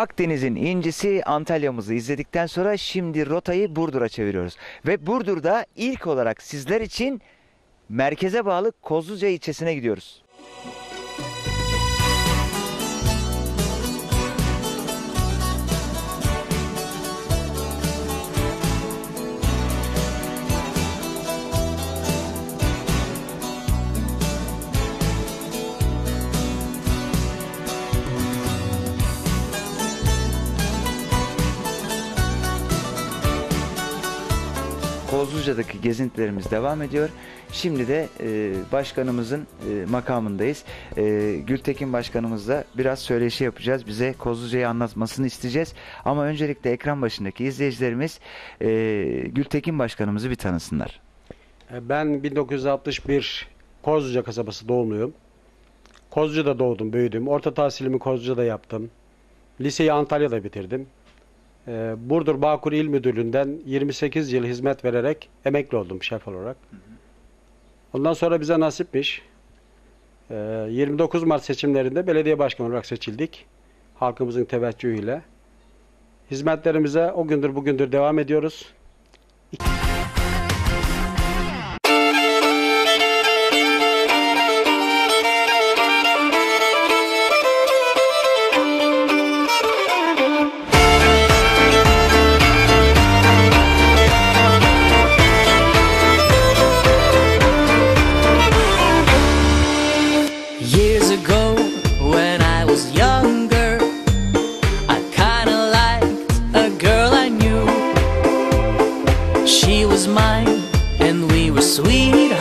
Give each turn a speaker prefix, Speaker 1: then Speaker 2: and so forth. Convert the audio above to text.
Speaker 1: Akdeniz'in incisi Antalya'mızı izledikten sonra şimdi rotayı Burdur'a çeviriyoruz. Ve Burdur'da ilk olarak sizler için merkeze bağlı Kozluca ilçesine gidiyoruz. Kozluca'daki gezintilerimiz devam ediyor. Şimdi de e, başkanımızın e, makamındayız. E, Gültekin başkanımızla biraz söyleşi yapacağız. Bize Kozluca'yı anlatmasını isteyeceğiz. Ama öncelikle ekran başındaki izleyicilerimiz e, Gültekin başkanımızı bir tanısınlar.
Speaker 2: E, Ben 1961 Kozluca kasabası doğumluyum. Kozluca'da doğdum, büyüdüm. Orta tahsilimi Kozluca'da yaptım. Liseyi Antalya'da bitirdim. E, Burdur Bağkur İl Müdürlüğü'nden 28 yıl hizmet vererek emekli oldum şef olarak. Ondan sonra bize nasipmiş. E, 29 Mart seçimlerinde belediye başkanı olarak seçildik. Halkımızın teveccühüyle. Hizmetlerimize o gündür bugündür devam ediyoruz.
Speaker 3: sweet